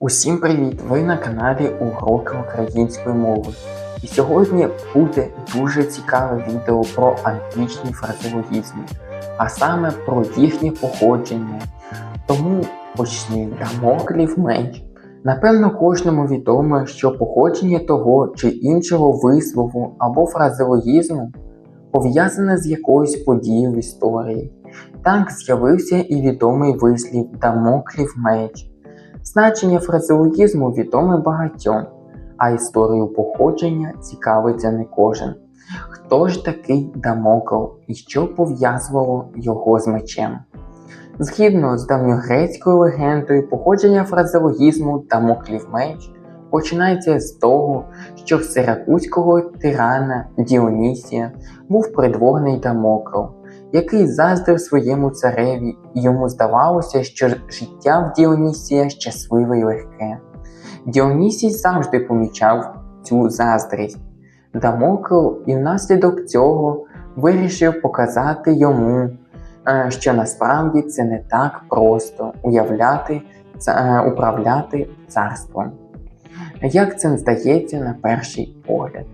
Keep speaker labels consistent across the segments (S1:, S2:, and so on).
S1: Усім привіт! Ви на каналі Уроки української мови. І сьогодні буде дуже цікаве відео про античні фразеологізми, а саме про їхнє походження. Тому почнемо. Дамоклів меч. Напевно, кожному відомо, що походження того чи іншого вислову або фразеологізму пов'язане з якоюсь подією в історії. Так з'явився і відомий вислів Дамоклів меч. Значення фразеологізму відоме багатьом, а історію походження цікавиться не кожен. Хто ж такий Дамокл і що пов'язувало його з мечем? Згідно з давньогрецькою легендою, походження фразеологізму Дамоклів меч починається з того, що в сиракузького тирана Діонісія був придворний Дамокл, який заздрив своєму цареві, і йому здавалося, що життя в Діонісія щасливе й легке. Діонісій завжди помічав цю заздрість. Дамокл і внаслідок цього вирішив показати йому, е, що насправді це не так просто уявляти, е, управляти царством. Як це здається на перший погляд.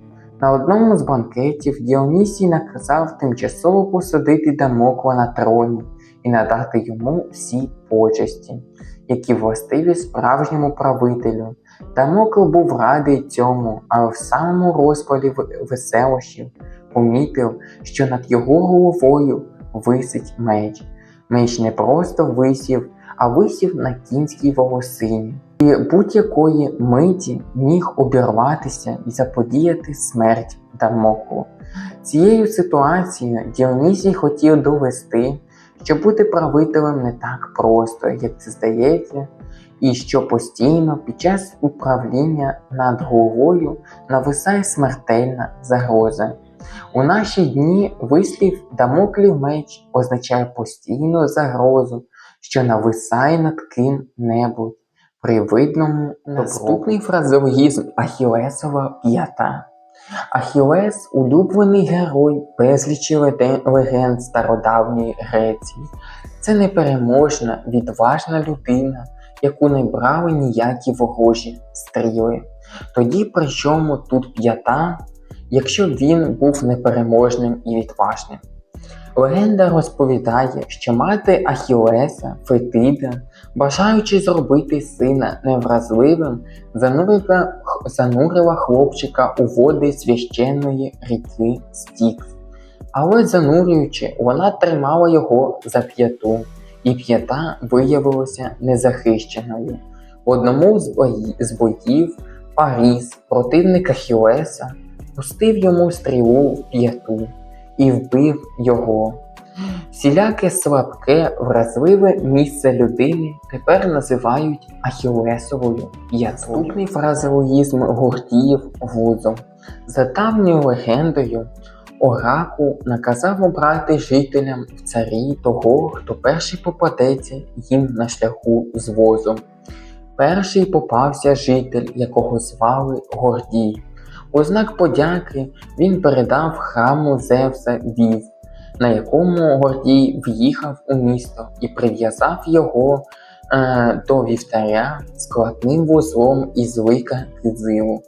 S1: На одному з банкетів Діонісій наказав тимчасово посадити Дамокла на троні і надати йому всі почесті, які властиві справжньому правителю. Дамокл був радий цьому, але в самому розпалі веселощів помітив, що над його головою висить меч. Меч не просто висів, а висів на кінській волосині і будь-якої миті міг обірватися і заподіяти смерть Дамоклу. Цією ситуацією Діонісій хотів довести, що бути правителем не так просто, як це здається, і що постійно під час управління над головою нависає смертельна загроза. У наші дні вислів Дамоклів меч означає постійну загрозу, що нависає над ким-небудь при видному наступний фразеологізм Ахілесова п'ята. Ахілес улюблений герой безлічі легенд стародавньої Греції. Це непереможна, відважна людина, яку не брали ніякі ворожі стріли. Тоді при чому тут п'ята, якщо він був непереможним і відважним? Легенда розповідає, що мати Ахілеса, Фетида, бажаючи зробити сина невразливим, занурила, занурила хлопчика у води священної ріки Стікс. Але занурюючи, вона тримала його за п'яту, і п'ята виявилася незахищеною. В одному з, бої- з боїв Паріс, противник Ахілеса, пустив йому стрілу в п'яту і вбив його. Всіляке слабке, вразливе місце людини тепер називають Ахілесовою п'ятою. Наступний фразеологізм Гордіїв вузол. За давньою легендою, Оракул наказав обрати жителям в царі того, хто перший попадеться їм на шляху з возом. Перший попався житель, якого звали Гордій. У знак подяки він передав храму Зевса віз, на якому Гордій в'їхав у місто і прив'язав його е, до вівтаря складним вузлом із лика кизилу.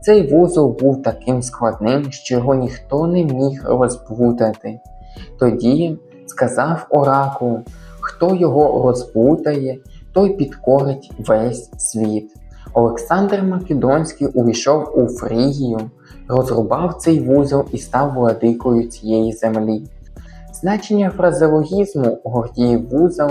S1: Цей вузол був таким складним, що його ніхто не міг розплутати. Тоді сказав Оракул, хто його розплутає, той підкорить весь світ. Олександр Македонський увійшов у Фрігію, розрубав цей вузол і став владикою цієї землі. Значення фразеологізму Гордіїв вузол,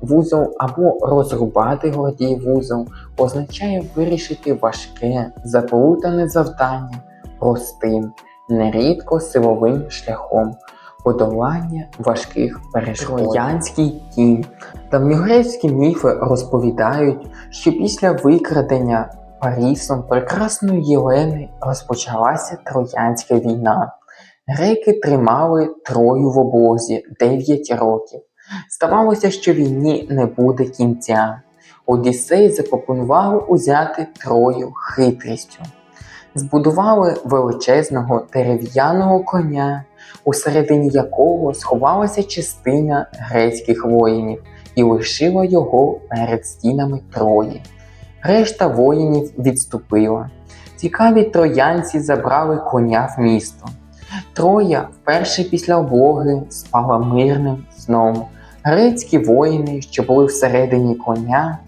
S1: вузол або розрубати Гордіїв вузол означає вирішити важке, заплутане завдання простим, нерідко силовим шляхом подолання важких перешкод. Троянський кінь. Давньогрецькі міфи розповідають, що після викрадення Парісом прекрасної Єлени розпочалася Троянська війна. Греки тримали Трою в облозі 9 років. Здавалося, що війні не буде кінця. Одіссей запропонував узяти Трою хитрістю. Збудували величезного дерев'яного коня, усередині якого сховалася частина грецьких воїнів і лишила його перед стінами Трої. Решта воїнів відступила. Цікаві троянці забрали коня в місто. Троя вперше після облоги спала мирним сном. Грецькі воїни, що були всередині коня,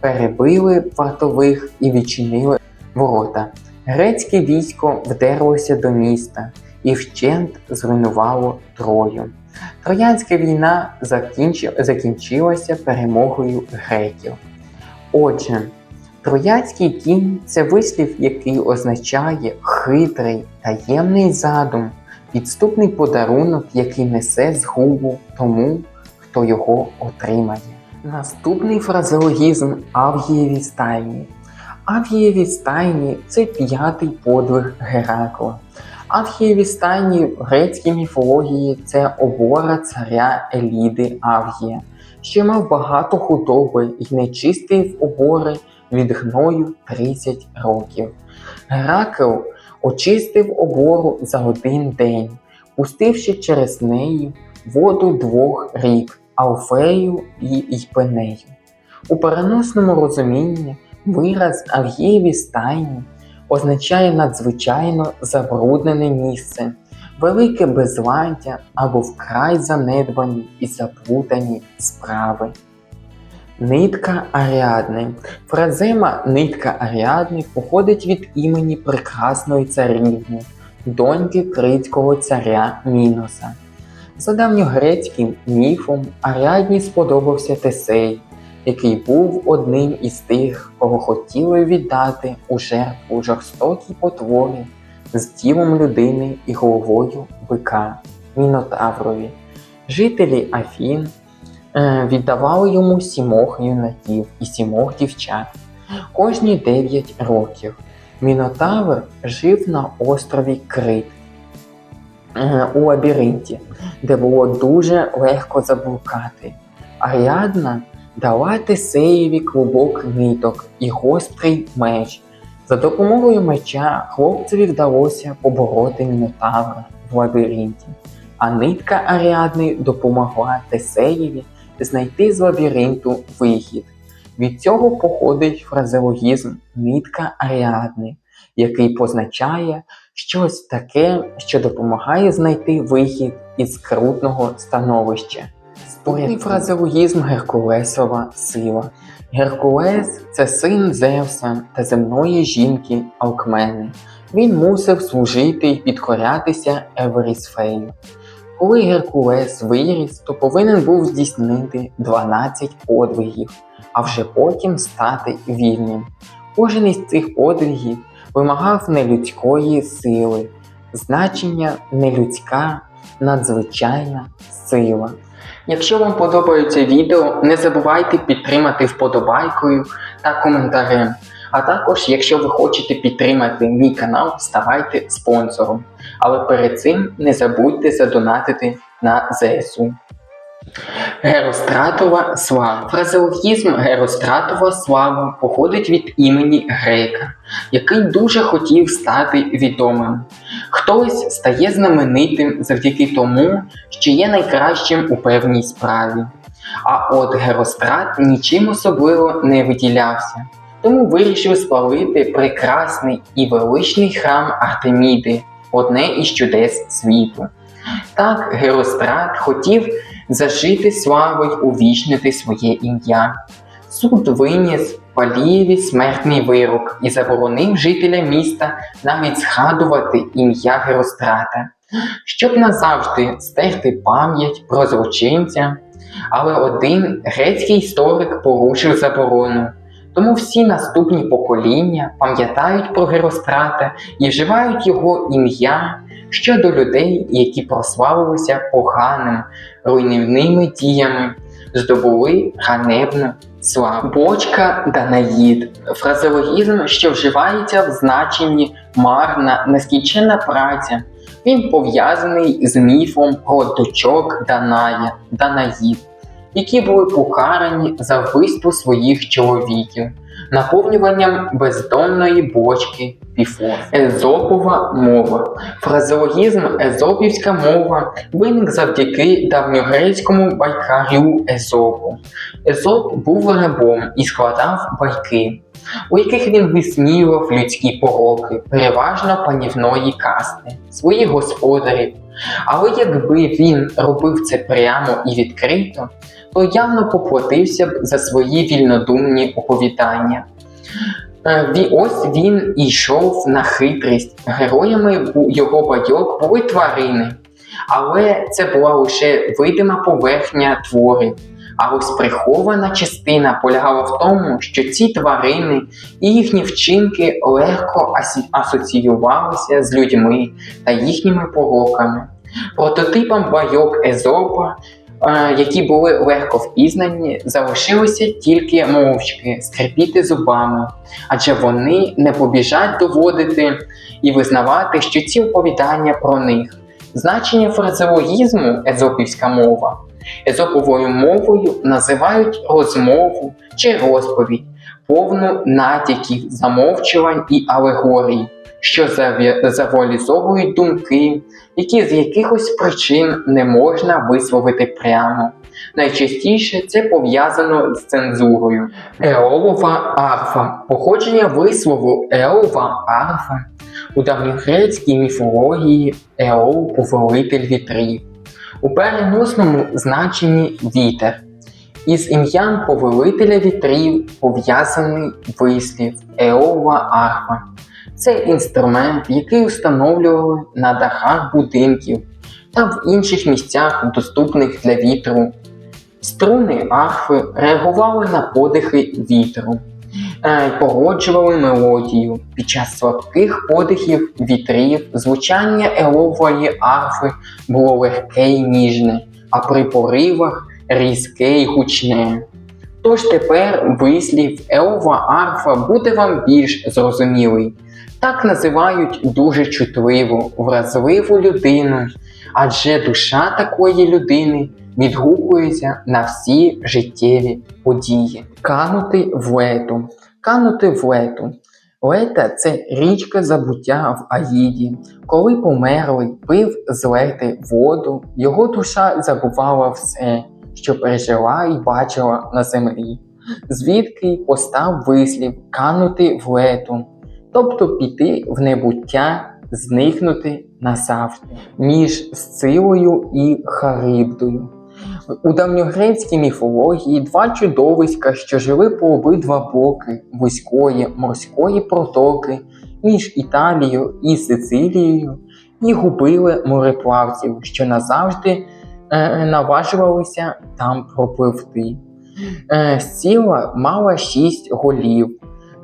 S1: перебили вартових і відчинили ворота. Грецьке військо вдерлося до міста і вщент зруйнувало Трою. Троянська війна закінчи- закінчилася перемогою греків. Отже, троянський кінь це вислів, який означає хитрий, таємний задум, підступний подарунок, який несе згубу тому, хто його отримає. Наступний фразеологізм Авгієві стайні. Авгієві стайні це п'ятий подвиг Геракла. Авгієві стайні в грецькій міфології це обора царя Еліди Авгія, що мав багато худоби і не чистив обори від гною 30 років. Геракл очистив обору за один день, пустивши через неї воду двох рік Алфею і Іпенею. У переносному розумінні вираз Авгієві стайні означає надзвичайно забруднене місце, велике безладдя або вкрай занедбані і заплутані справи. Нитка Аріадни. Фразема нитка Аріадни походить від імені прекрасної царівни, доньки критського царя Міноса. За давньогрецьким міфом Аріадні сподобався Тесей, який був одним із тих, кого хотіли віддати у жертву жорстокій потворі з тілом людини і головою бика Мінотаврові. Жителі Афін е, віддавали йому сімох юнаків і сімох дівчат кожні дев'ять років. Мінотавр жив на острові Крит е, у лабіринті, де було дуже легко заблукати. Аріадна дала Тесеєві клубок ниток і гострий меч. За допомогою меча хлопцеві вдалося побороти Мінотавра в лабіринті, а нитка Аріадни допомогла Тесеєві знайти з лабіринту вихід. Від цього походить фразеологізм нитка Аріадни, який позначає щось таке, що допомагає знайти вихід із скрутного становища. Створює фразеологізм Геркулесова сила. Геркулес це син Зевса та земної жінки Алкмени. Він мусив служити і підкорятися Еверісфею. Коли Геркулес виріс, то повинен був здійснити 12 подвигів, а вже потім стати вільним. Кожен із цих подвигів вимагав нелюдської сили, значення нелюдська, надзвичайна сила. Якщо вам подобається відео, не забувайте підтримати вподобайкою та коментарем. А також, якщо ви хочете підтримати мій канал, ставайте спонсором. Але перед цим не забудьте задонатити на ЗСУ. Геростратова слава. Фразеологізм Геростратова слава походить від імені грека, який дуже хотів стати відомим. Хтось стає знаменитим завдяки тому, що є найкращим у певній справі. А от Герострат нічим особливо не виділявся, тому вирішив спалити прекрасний і величний храм Артеміди, одне із чудес світу. Так Герострат хотів зажити славою увічнити своє ім'я. Суд виніс Палієві смертний вирок і заборонив жителям міста навіть згадувати ім'я Герострата, щоб назавжди стерти пам'ять про злочинця. Але один грецький історик порушив заборону. Тому всі наступні покоління пам'ятають про Герострата і вживають його ім'я щодо людей, які прославилися поганим, руйнівними діями, здобули ганебну славу. Бочка Данаїд фразеологізм, що вживається в значенні марна, нескінченна праця. Він пов'язаний з міфом про дочок Даная, Данаїд, які були покарані за вбивство своїх чоловіків, наповнюванням бездонної бочки Піфос. Езопова мова. Фразеологізм езопівська мова виник завдяки давньогрецькому байкарю Езопу. Езоп був рабом і складав байки. У яких він висміював людські пороки, переважно панівної касти, своїх господарів. Але якби він робив це прямо і відкрито, то явно поплатився б за свої вільнодумні оповідання. Е, Ось він йшов на хитрість. Героями його байок були тварини, але це була лише видима поверхня творів. А ось прихована частина полягала в тому, що ці тварини і їхні вчинки легко асоціювалися з людьми та їхніми пороками. Прототипом байок Езопа, які були легко впізнані, залишилося тільки мовчки скрипіти зубами, адже вони не побіжать доводити і визнавати, що ці оповідання про них. Значення фразеологізму езопівська мова езоповою мовою називають розмову чи розповідь, повну натяків, замовчувань і алегорій, що завуалізовують думки, які з якихось причин не можна висловити прямо. Найчастіше це пов'язано з цензурою. Еолова арфа. Походження вислову еолова арфа у давньогрецькій міфології Еол повелитель вітрів. У переносному значенні вітер. Із ім'ям повелителя вітрів пов'язаний вислів Еова арфа. Це інструмент, який встановлювали на дахах будинків та в інших місцях, доступних для вітру. Струни арфи реагували на подихи вітру е, й породжували мелодію. Під час слабких подихів вітрів звучання елової арфи було легке й ніжне, а при поривах різке й гучне. Тож тепер вислів Еова арфа буде вам більш зрозумілий. Так називають дуже чутливу, вразливу людину, адже душа такої людини відгукується на всі життєві події. Канути в лету. Канути в лету. Лета це річка забуття в Аїді. Коли померлий пив з лети воду, його душа забувала все, що пережила і бачила на землі. Звідки постав вислів канути в лету, тобто піти в небуття, зникнути назавжди між Сцилою і Харибдою. У давньогрецькій міфології два чудовиська, що жили по обидва боки вузької морської протоки між Італією і Сицилією, і губили мореплавців, що назавжди е, наважувалися там пропливти. Е, Сціла мала шість голів,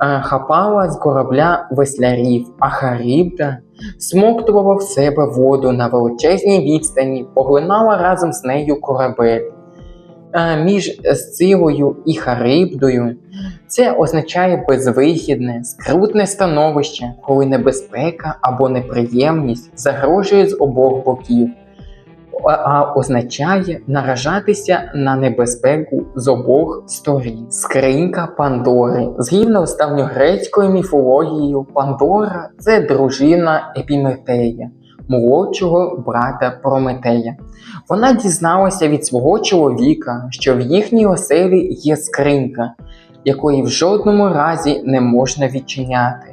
S1: е, хапала з корабля веслярів, а Харибда смоктувала в себе воду на величезній відстані, поглинала разом з нею корабель. Між Сцилою і Харибдою це означає безвихідне, скрутне становище, коли небезпека або неприємність загрожує з обох боків, а- означає наражатися на небезпеку з обох сторін. Скринька Пандори. Згідно з давньогрецькою міфологією, Пандора це дружина Епіметея, молодшого брата Прометея. Вона дізналася від свого чоловіка, що в їхній оселі є скринька, якої в жодному разі не можна відчиняти.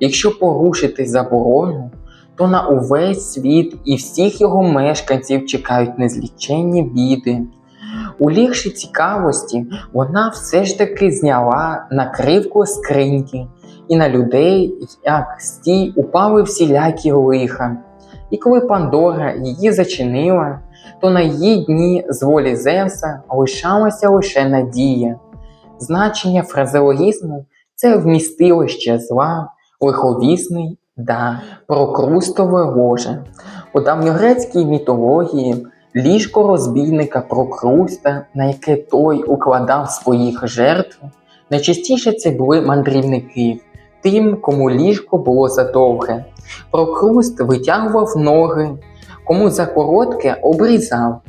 S1: Якщо порушити заборону, то на увесь світ і всіх його мешканців чекають незліченні біди. Улігши цікавості, вона все ж таки зняла накривку скриньки, і на людей, як стій, упали всілякі лиха. І коли Пандора її зачинила, то на її дні з волі Зевса лишалася лише надія. Значення фразеологізму це вмістилище зла, лиховісний дар, прокрустове ложе. У давньогрецькій мітології ліжко розбійника Прокруста, на яке той укладав своїх жертв, найчастіше це були мандрівники, тим, кому ліжко було задовге. Прокруст витягував ноги, кому за коротке обрізав.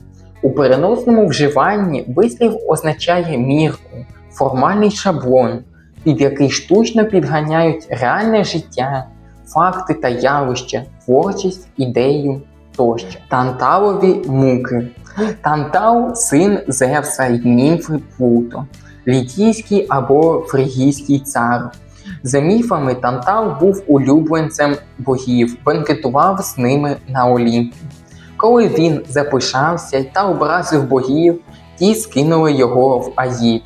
S1: У переносному вживанні вислів означає мірку, формальний шаблон, під який штучно підганяють реальне життя, факти та явища, творчість, ідею тощо. Танталові муки. Тантал син Зевса й німфи Плуто. лідійський або фригійський цар. За міфами, Тантал був улюбленцем богів, бенкетував з ними на Олімпі. Коли він запишався та образив богів, ті скинули його в Аїд.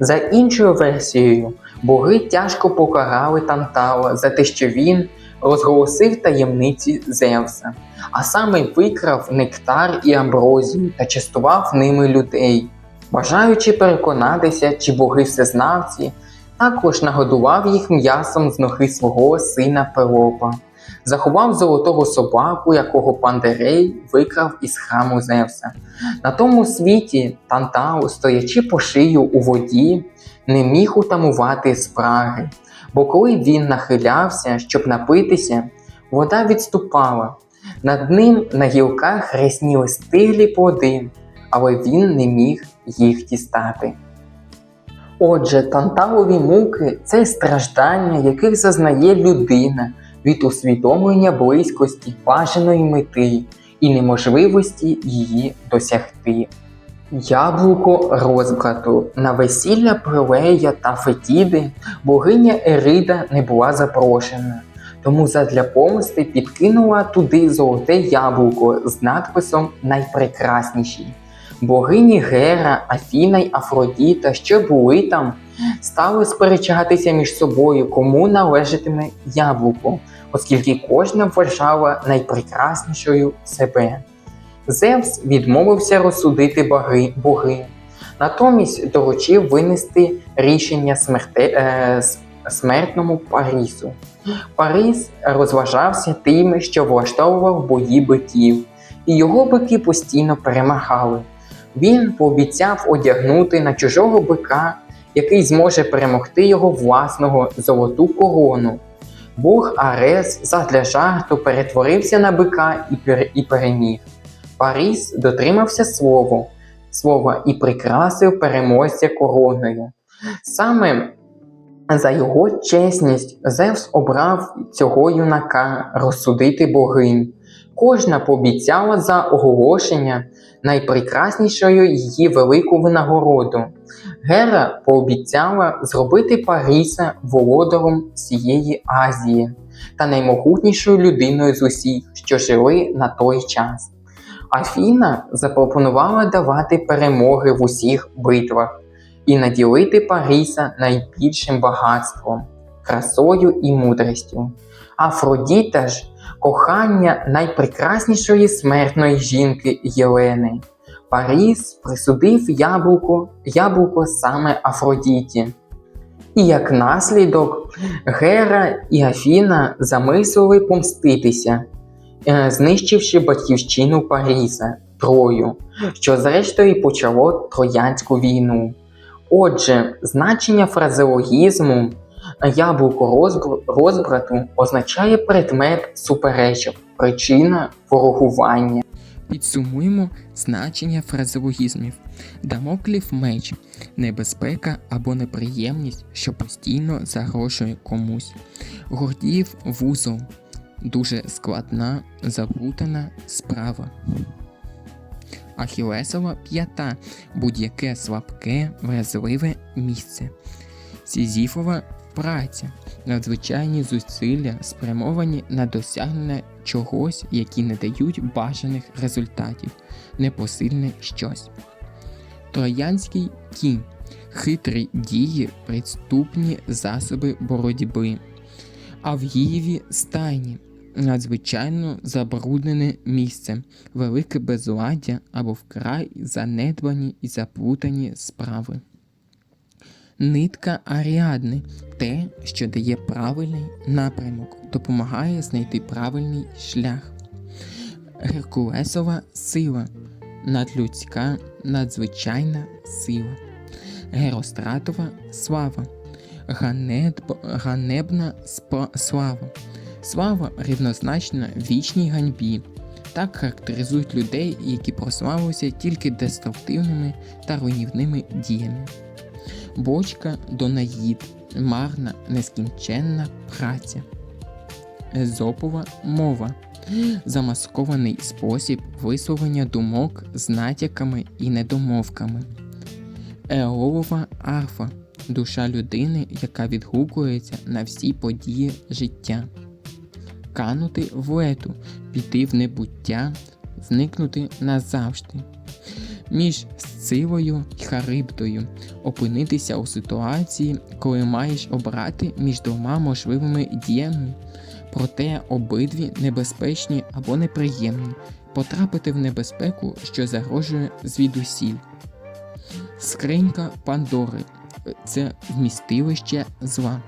S1: За іншою версією, боги тяжко покарали Тантала за те, що він розголосив таємниці Зевса, а саме викрав нектар і амброзію та частував ними людей. Бажаючи переконатися, чи боги всезнавці, також нагодував їх м'ясом з ноги свого сина Пелопа, заховав золотого собаку, якого Пандерей викрав із храму Зевса. На тому світі Тантау, стоячи по шию у воді, не міг утамувати спраги, бо коли він нахилявся, щоб напитися, вода відступала. Над ним на гілках рясніли стиглі плоди, але він не міг їх дістати. Отже, танталові муки це страждання, яких зазнає людина від усвідомлення близькості бажаної мети і неможливості її досягти. Яблуко розбрату на весілля Прилея та Фетіди богиня Ерида не була запрошена, тому задля помсти підкинула туди золоте яблуко з надписом Найпрекрасніші. Богині Гера, Афіна й Афродіта, що були там, стали сперечатися між собою, кому належатиме яблуко, оскільки кожна вважала найпрекраснішою себе. Зевс відмовився розсудити боги, боги. Натомість доручив винести рішення смерте, е, смертному Парісу. Паріс розважався тим, що влаштовував бої биків, і його бики постійно перемагали. Він пообіцяв одягнути на чужого бика, який зможе перемогти його власного золоту корону. Бог Арес задля жарту перетворився на бика і переміг. Паріс дотримався слову, слова і прикрасив переможця короною. Саме за його чесність Зевс обрав цього юнака розсудити богинь. Кожна пообіцяла за оголошення найпрекраснішою її велику винагороду. Гера пообіцяла зробити Паріса володаром всієї Азії та наймогутнішою людиною з усіх, що жили на той час. Афіна запропонувала давати перемоги в усіх битвах і наділити Паріса найбільшим багатством, красою і мудрістю. Афродіта ж кохання найпрекраснішої смертної жінки Єлени. Паріс присудив яблуко, яблуко саме Афродіті. І як наслідок Гера і Афіна замислили помститися, знищивши батьківщину Паріса Трою, що зрештою почало Троянську війну. Отже, значення фразеологізму яблуко розбрату означає предмет суперечок, причина ворогування.
S2: Підсумуємо значення фразеологізмів. Дамоклів меч небезпека або неприємність, що постійно загрожує комусь. Гордіїв вузол дуже складна, заплутана справа. Ахілесова п'ята будь-яке слабке, вразливе місце. Сізіфова праця надзвичайні зусилля спрямовані на досягнення чогось, які не дають бажаних результатів, непосильне щось. Троянський кінь хитрі дії, підступні засоби боротьби. Авгієві стайні надзвичайно забруднене місце, велике безладдя або вкрай занедбані і заплутані справи. Нитка Аріадни те, що дає правильний напрямок, допомагає знайти правильний шлях. Геркулесова сила надлюдська надзвичайна сила. Геростратова слава. Ганеб... Ганебна спа... слава. Слава рівнозначна вічній ганьбі. Так характеризують людей, які прославилися тільки деструктивними та руйнівними діями. Бочка Донаїд, марна, нескінченна праця. Езопова мова замаскований спосіб висловлення думок з натяками і недомовками. Еолова арфа душа людини, яка відгукується на всі події життя. Канути в лету, піти в небуття, зникнути назавжди. Між Сцилою й Харибдою опинитися у ситуації, коли маєш обрати між двома можливими діями, проте обидві небезпечні або неприємні, потрапити в небезпеку, що загрожує звідусіль. Скринька Пандори це вмістилище зла.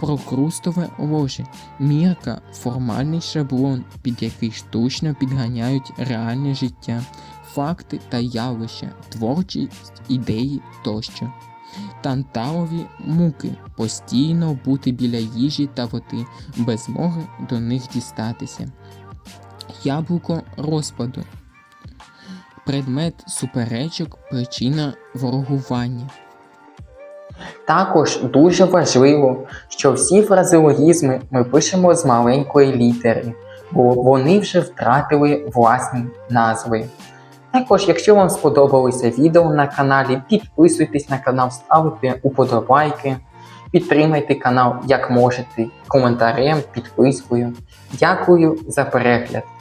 S2: Прокрустове ложе мірка формальний шаблон, під який штучно підганяють реальне життя, факти та явища, творчість, ідеї тощо. Танталові муки постійно бути біля їжі та води, без змоги до них дістатися. Яблуко розпаду. Предмет суперечок, причина ворогування.
S1: Також дуже важливо, що всі фразеологізми ми пишемо з маленької літери, бо вони вже втратили власні назви. Також, якщо вам сподобалося відео на каналі, підписуйтесь на канал, ставте уподобайки, підтримайте канал як можете коментарем, підпискою. Дякую за перегляд!